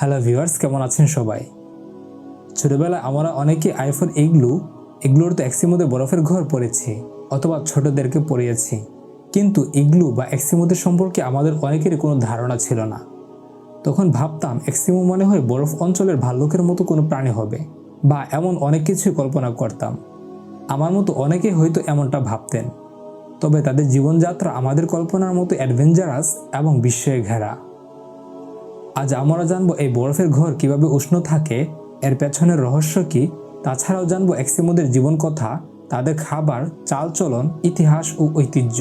Hello viewers, কেমন আছেন সবাই? ছোটবেলায় আমরা অনেকে আইফোন ইগলু এগুলোর তো এক্সিমোদে বরফের ঘর পড়েছি অথবা ছোটদেরকে পড়িয়েছি কিন্তু ইগলু বা এক্সিমোদের সম্পর্কে আমাদের অনেকেরই কোনো ধারণা ছিল না। তখন ভাবতাম এক্সিমো মনে হয় বরফ অঞ্চলের ভাল্লুকের মতো কোনো প্রাণী হবে বা এমন অনেক কিছুই কল্পনা করতাম। আমার মতো অনেকেই হয়তো এমনটা ভাবতেন। তবে তাদের জীবনযাত্রা আমাদের কল্পনার মতো অ্যাডভেঞ্চারাস এবং বিস্ময়ে ঘেরা আজ আমরা জানব এই বরফের ঘর কীভাবে উষ্ণ থাকে, এর পেছনের রহস্য কি? তাছাড়াও জানব এক্সিমোদের জীবন কথা তাদের খাবার, চালচলন, ইতিহাস ও ঐতিহ্য।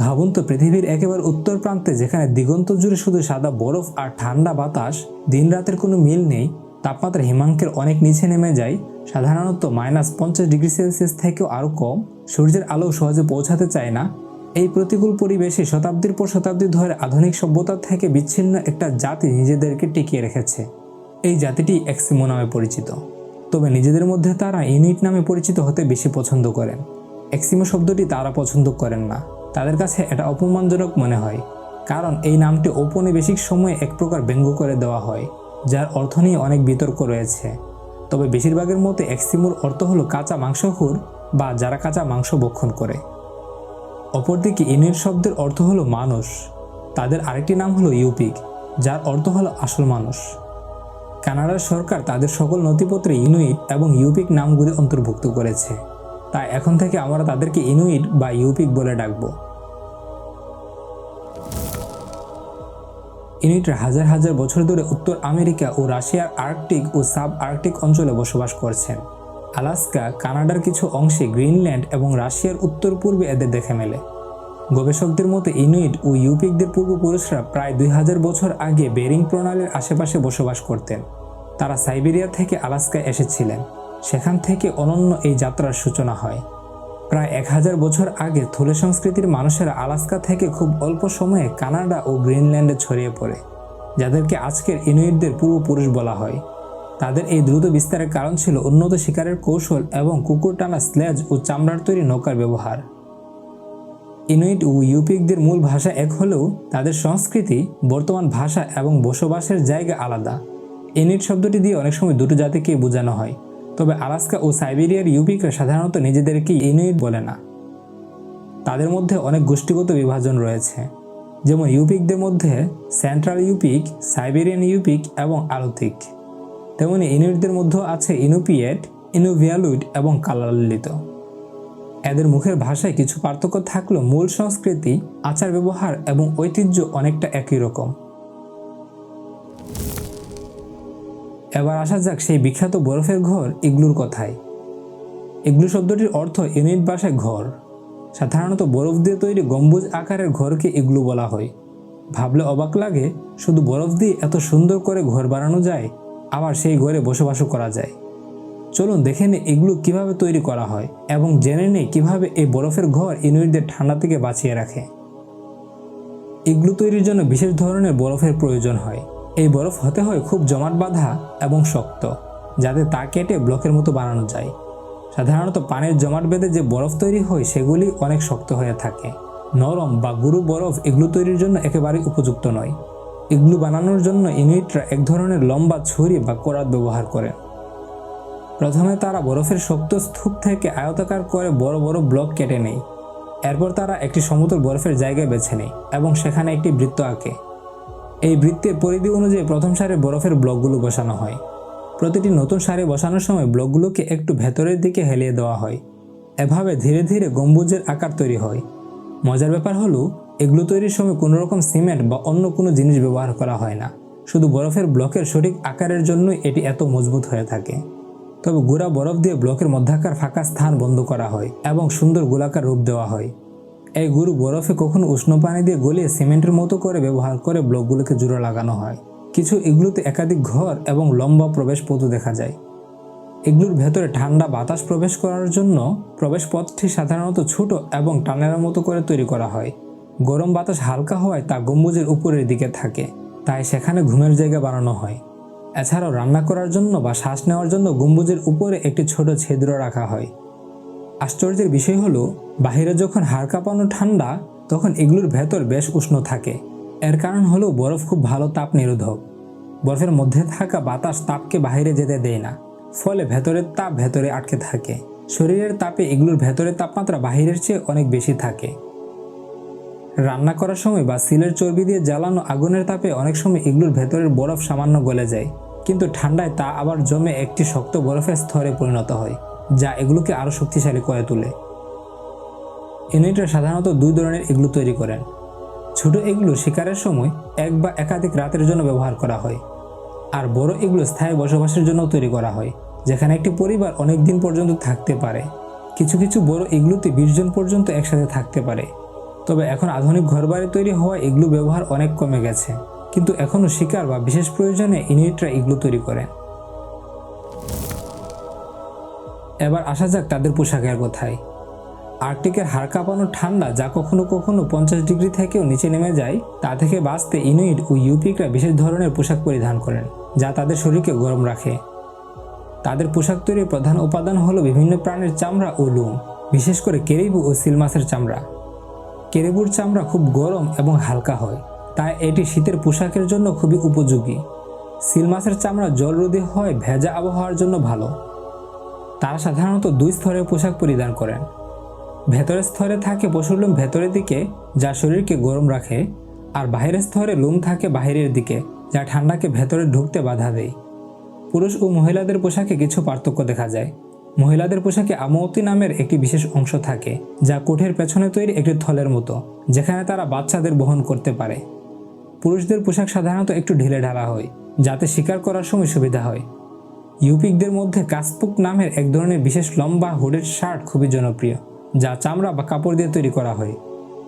ভাবুন তো পৃথিবীর একেবারে উত্তর প্রান্তে যেখানে দিগন্ত জুড়ে শুধু সাদা বরফ আর ঠান্ডা বাতাস দিন রাতের কোনো মিল নেই, তাপমাত্রা হিমাঙ্কের অনেক নিচে নেমে যায়, সাধারণত মাইনাস পঞ্চাশ ডিগ্রি সেলসিয়াস থেকেও আরও কম, সূর্যের আলো সহজে পৌঁছাতে চায় না এই প্রতিকূল পরিবেশে শতাব্দীর পর শতাব্দী ধরে আধুনিক সভ্যতা থেকে বিচ্ছিন্ন একটা জাতি নিজেদেরকে টিকিয়ে রেখেছে। এই জাতিটি এক্সিমো নামে পরিচিত। তবে নিজেদের মধ্যে তারা ইউনিট নামে পরিচিত হতে বেশি পছন্দ করেন। এক্সিমো শব্দটি তারা পছন্দ করেন না। তাদের কাছে এটা অপমানজনক মনে হয়। কারণ এই নামটি ঔপনিবেশিক সময়ে এক প্রকার ব্যঙ্গ করে দেওয়া হয়, যার অর্থ নিয়ে অনেক বিতর্ক রয়েছে। তবে বেশিরভাগের মতে এক্সিমোর অর্থ হলো কাঁচা মাংসখোর বা যারা কাঁচা মাংস ভক্ষণ করে। অপরদিকে ইনুইট শব্দের অর্থ হলো মানুষ। তাদের আরেকটি নাম হলো ইউপিক, যার অর্থ হলো আসল মানুষ। কানাডার সরকার তাদের সকল নথিপত্রে ইনুইট এবং ইউপিক নামগুলি অন্তর্ভুক্ত করেছে। তাই এখন থেকে আমরা তাদেরকে ইনুইট বা ইউপিক বলে ডাকব। ইনুইটরা হাজার হাজার বছর ধরে উত্তর আমেরিকা ও রাশিয়ার আর্কটিক ও সাব আর্কটিক অঞ্চলে বসবাস করছেন। আলাস্কা, কানাডার কিছু অংশে গ্রিনল্যান্ড এবং রাশিয়ার উত্তর পূর্বে এদের দেখে মেলে। গবেষকদের মতে, ইনুইট ও ইউপিকদের পূর্বপুরুষরা প্রায় দুই হাজার বছর আগে বেরিং প্রণালীর আশেপাশে বসবাস করতেন। তারা সাইবেরিয়া থেকে আলাস্কায় এসেছিলেন। সেখান থেকে অনন্য এই যাত্রার সূচনা হয়। প্রায় এক হাজার বছর আগে থলে সংস্কৃতির মানুষেরা আলাস্কা থেকে খুব অল্প সময়ে কানাডা ও গ্রিনল্যান্ডে ছড়িয়ে পড়ে, যাদেরকে আজকের ইনুইটদের পূর্বপুরুষ বলা হয়। তাদের এই দ্রুত বিস্তারের কারণ ছিল উন্নত শিকারের কৌশল এবং কুকুর টানা স্লেজ ও চামড়ার তৈরি নৌকার ব্যবহার। ইনুইট ও ইউপিকদের মূল ভাষা এক হলেও তাদের সংস্কৃতি, বর্তমান ভাষা এবং বসবাসের জায়গা আলাদা। ইনুইট শব্দটি দিয়ে অনেক সময় দুটো জাতিকেই বোঝানো হয়, তবে আলাস্কা ও সাইবেরিয়ার ইউপিকরা সাধারণত নিজেদেরকে ইনুইট বলে না। তাদের মধ্যে অনেক গোষ্ঠীগত বিভাজন রয়েছে, যেমন ইউপিকদের মধ্যে সেন্ট্রাল ইউপিক, সাইবেরিয়ান ইউপিক এবং আলোতিক। তেমনি ইনুইটদের মধ্যে আছে ইনুপিয়েট ইনুভিয়ালুইট এবং কালালিত। এদের মুখের ভাষায় কিছু পার্থক্য থাকলেও মূল সংস্কৃতি, আচার ব্যবহার এবং ঐতিহ্য অনেকটা একই রকম। এবার আসা যাক সেই বিখ্যাত বরফের ঘর ইগলুর কথায়। ইগলু শব্দটির অর্থ ইউনিট ভাষায় ঘর। সাধারণত বরফ দিয়ে তৈরি গম্বুজ আকারের ঘরকে ইগলু বলা হয়। ভাবলে অবাক লাগে, শুধু বরফ দিয়ে এত সুন্দর করে ঘর বানানো যায় আবার সেই ঘরে বসবাসও করা যায়। চলুন দেখে নিই এগুলো কীভাবে তৈরি করা হয় এবং জেনে নেই কীভাবে এই বরফের ঘর ইনুইটদের ঠান্ডা থেকে বাঁচিয়ে রাখে। এগুলো তৈরির জন্য বিশেষ ধরনের বরফের প্রয়োজন হয়। এই বরফ হতে হয় খুব জমাট বাঁধা এবং শক্ত, যাতে তা কেটে ব্লকের মতো বানানো যায়। সাধারণত পানির জমাট বেঁধে যে বরফ তৈরি হয় সেগুলি অনেক শক্ত হয়ে থাকে। নরম বা গুরু বরফ এগুলো তৈরির জন্য একেবারেই উপযুক্ত নয়। ইগলু বানানোর জন্য ইনুইটরা এক ধরনের লম্বা ছুরি বা কোরাত ব্যবহার করেন প্রথমে তারা বরফের শক্ত স্তূপ থেকে আয়তাকার করে বড় বড় ব্লক কেটে নেয়। এরপর তারা একটি সমতল বরফের জায়গায় বেছে নেয় এবং সেখানে একটি বৃত্ত আঁকে। এই বৃত্তের পরিধি অনুযায়ী প্রথম সারে বরফের ব্লকগুলো বসানো হয়। প্রতিটি নতুন সারে বসানোর সময় ব্লকগুলোকে একটু ভেতরের দিকে হেলিয়ে দেওয়া হয়। এভাবে ধীরে ধীরে গম্বুজের আকার তৈরি হয়। মজার ব্যাপার হলো এগুলো তৈরির সময় কোনো রকম সিমেন্ট বা অন্য কোনো জিনিস ব্যবহার করা হয় না। শুধু বরফের ব্লকের সঠিক আকারের জন্যই এটি এত মজবুত হয়ে থাকে। তবে গুঁড়া বরফ দিয়ে ব্লকের মধ্যাকার ফাঁকা স্থান বন্ধ করা হয় এবং সুন্দর গোলাকার রূপ দেওয়া হয়। এই গুরু বরফে কখনো উষ্ণ পানি দিয়ে গলিয়ে সিমেন্টের মতো করে ব্যবহার করে ব্লকগুলোকে জোড়া লাগানো হয়। কিছু এগুলোতে একাধিক ঘর এবং লম্বা প্রবেশ পথও দেখা যায়। এগুলোর ভেতরে ঠান্ডা বাতাস প্রবেশ করার জন্য প্রবেশ পথটি সাধারণত ছোট এবং টানেলের মতো করে তৈরি করা হয়। গরম বাতাস হালকা হওয়ায় তা গম্বুজের উপরের দিকে থাকে, তাই সেখানে ঘুমের জায়গা বানানো হয়। এছাড়াও রান্না করার জন্য বা শ্বাস নেওয়ার জন্য গম্বুজের উপরে একটি ছোট ছিদ্র রাখা হয়। আশ্চর্যের বিষয় হলো, বাহিরে যখন হাড় কাঁপানো ঠান্ডা, তখন এগুলোর ভেতর বেশ উষ্ণ থাকে। এর কারণ হলো বরফ খুব ভালো তাপ নিরোধক। বরফের মধ্যে থাকা বাতাস তাপকে বাইরে যেতে দেয় না, ফলে ভেতরের তাপ ভেতরে আটকে থাকে। শরীরের তাপে এগুলোর ভেতরের তাপমাত্রা বাহিরের চেয়ে অনেক বেশি থাকে। রান্না করার সময় বা সিলের চর্বি দিয়ে জ্বালানো আগুনের তাপে অনেক সময় এগুলোর ভেতরের বরফ সামান্য গলে যায়। কিন্তু ঠান্ডায় তা আবার জমে একটি শক্ত বরফের স্তরে পরিণত হয়, যা এগুলোকে আরও শক্তিশালী করে তোলে। ইউনিটরা সাধারণত দুই ধরনের এগুলো তৈরি করেন। ছোট এগুলো শিকারের সময় এক বা একাধিক রাতের জন্য ব্যবহার করা হয়, আর বড় এগুলো স্থায়ী বসবাসের জন্য তৈরি করা হয়, যেখানে একটি পরিবার অনেক দিন পর্যন্ত থাকতে পারে। কিছু কিছু বড় এগুলোতে বিশ জন পর্যন্ত একসাথে থাকতে পারে। তবে এখন আধুনিক ঘরবাড়ি তৈরি হওয়া এগুলো ব্যবহার অনেক কমে গেছে। কিন্তু এখনও শিকার বা বিশেষ প্রয়োজনে ইউনিটরা এগুলো তৈরি করেন এবার আসা যাক তাদের পোশাকের কথায়। আর্কটিকের হাড় কাঁপানো ঠান্ডা যা কখনো কখনো পঞ্চাশ ডিগ্রি থেকেও নিচে নেমে যায়, তা থেকে বাঁচতে ইনুইট ও ইউপিকরা বিশেষ ধরনের পোশাক পরিধান করেন, যা তাদের শরীরকে গরম রাখে। তাদের পোশাক তৈরির প্রধান উপাদান হলো বিভিন্ন প্রাণীর চামড়া ও লুম, বিশেষ করে কেরিবু ও সিল মাছের চামড়া। কেরিবুর চামড়া খুব গরম এবং হালকা হয়। তাই এটি শীতের পোশাকের জন্য খুবই উপযোগী। সিল মাছের চামড়া জলরোধী হয়, ভেজা আবহাওয়ার জন্য ভালো। তারা সাধারণত দুই স্তরের পোশাক পরিধান করেন। ভেতরের স্তরে থাকে পশুর লোম ভেতরের দিকে, যা শরীরকে গরম রাখে, আর বাইরের স্তরে লোম থাকে বাইরের দিকে, যা ঠান্ডাকে ভেতরে ঢুকতে বাধা দেয়। পুরুষ ও মহিলাদের পোশাকে কিছু পার্থক্য দেখা যায়। মহিলাদের পোশাকে আমৌতি নামের একটি বিশেষ অংশ থাকে, যা কোঠের পেছনে তৈরি একটি থলের মতো, যেখানে তারা বাচ্চাদের বহন করতে পারে। পুরুষদের পোশাক সাধারণত একটু ঢিলে ঢালা হয়, যাতে শিকার করার সময় সুবিধা হয়। ইউপিকদের মধ্যে কাসপুক নামের এক ধরনের বিশেষ লম্বা হুডেড শার্ট খুবই জনপ্রিয়, যা চামড়া বা কাপড় দিয়ে তৈরি করা হয়।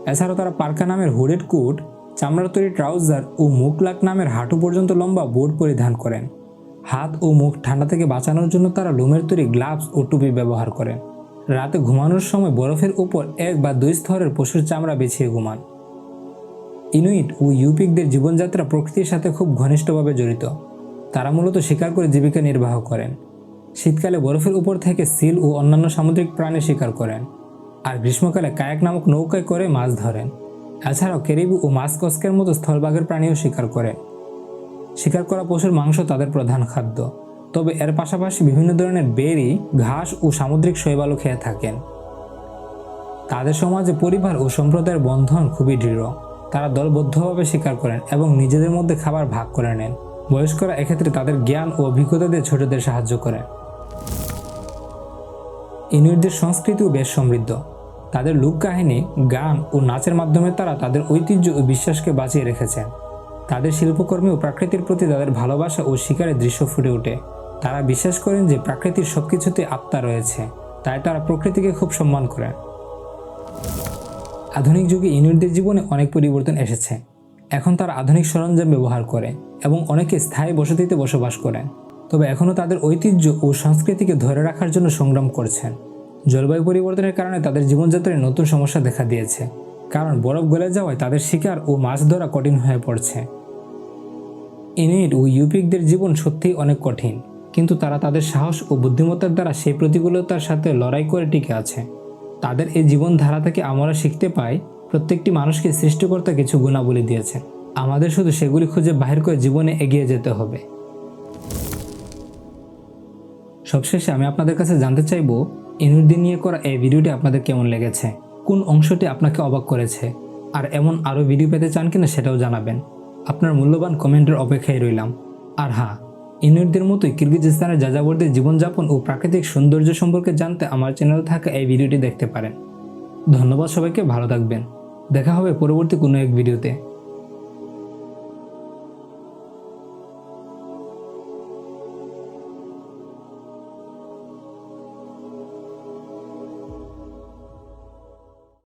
এছাড়াও তারা পার্কা নামের হুডেড কোট, চামড়ার তৈরি ট্রাউজার ও মুকলাক নামের হাঁটু পর্যন্ত লম্বা বোর্ড পরিধান করেন। হাত ও মুখ ঠান্ডা থেকে বাঁচানোর জন্য তারা লোমের তৈরি গ্লাভস ও টুপি ব্যবহার করেন রাতে ঘুমানোর সময় বরফের উপর এক বা দুই স্তরের পশুর চামড়া বেছিয়ে ঘুমান। ইনুইট ও ইউপিকদের জীবনযাত্রা প্রকৃতির সাথে খুব ঘনিষ্ঠভাবে জড়িত। তারা মূলত শিকার করে জীবিকা নির্বাহ করেন। শীতকালে বরফের উপর থেকে সিল ও অন্যান্য সামুদ্রিক প্রাণী শিকার করেন আর গ্রীষ্মকালে কায়াক নামক নৌকায় করে মাছ ধরেন। এছাড়াও কেরিবু ও মাসকস্কের মতো স্থলভাগের প্রাণীও শিকার করেন। শিকার করা পশুর মাংস তাদের প্রধান খাদ্য। তবে এর পাশাপাশি বিভিন্ন ধরনের বেরি, ঘাস ও সামুদ্রিক শৈবালও খেয়ে থাকেন। তাদের সমাজে পরিবার ও সম্প্রদায়ের বন্ধন খুবই দৃঢ়। তারা দলবদ্ধভাবে শিকার করেন এবং নিজেদের মধ্যে খাবার ভাগ করে নেন। বয়স্করা এক্ষেত্রে তাদের জ্ঞান ও অভিজ্ঞতা দিয়ে ছোটদের সাহায্য করেন। ইনুইটদের সংস্কৃতিও বেশ সমৃদ্ধ। তাদের লোক কাহিনী, গান ও নাচের মাধ্যমে তারা তাদের ঐতিহ্য ও বিশ্বাসকে বাঁচিয়ে রেখেছেন। তাদের শিল্পকর্মে ও প্রাকৃতির প্রতি তাদের ভালোবাসা ও শিকারের দৃশ্য ফুটে ওঠে। তারা বিশ্বাস করেন যে প্রাকৃতির সব কিছুতে আত্মা রয়েছে, তাই তারা প্রকৃতিকে খুব সম্মান করেন। আধুনিক যুগে ইনুইটদের জীবনে অনেক পরিবর্তন এসেছে। এখন তারা আধুনিক সরঞ্জাম ব্যবহার করে এবং অনেকে স্থায়ী বসতিতে বসবাস করেন। তবে এখনও তাদের ঐতিহ্য ও সংস্কৃতিকে ধরে রাখার জন্য সংগ্রাম করছেন। জলবায়ু পরিবর্তনের কারণে তাদের জীবনযাত্রায় নতুন সমস্যা দেখা দিয়েছে। কারণ বরফ গলে যাওয়ায় তাদের শিকার ও মাছ ধরা কঠিন হয়ে পড়ছে। ইনুইট ও ইউপিকদের জীবন সত্যিই অনেক কঠিন, কিন্তু তারা তাদের সাহস ও বুদ্ধিমত্তার দ্বারা সেই প্রতিকূলতার সাথে লড়াই করে টিকে আছে। তাদের এই জীবনধারা থেকে আমরা শিখতে পাই, প্রত্যেকটি মানুষকে সৃষ্টিকর্তা কিছু গুণাবলী দিয়েছে আমাদের শুধু সেগুলি খুঁজে বাহির করে জীবনে এগিয়ে যেতে হবে। সবশেষে আমি আপনাদের কাছে জানতে চাইব ইনুইটদের নিয়ে করা এই ভিডিওটি আপনাদের কেমন লেগেছে? কোন অংশটি আপনাকে অবাক করেছে? আর এমন আরও ভিডিও পেতে চান কিনা সেটাও জানাবেন। আপনার মূল্যবান কমেন্টের অপেক্ষায় রইলাম। আর হ্যাঁ ইনুরদের মতোই কিরগিজস্তানের যাযাবরদের জীবনযাপন ও প্রাকৃতিক সৌন্দর্য সম্পর্কে জানতে আমার চ্যানেলে থাকা এই ভিডিওটি দেখতে পারেন। ধন্যবাদ সবাইকে, ভালো থাকবেন। দেখা হবে পরবর্তী কোনো এক ভিডিওতে।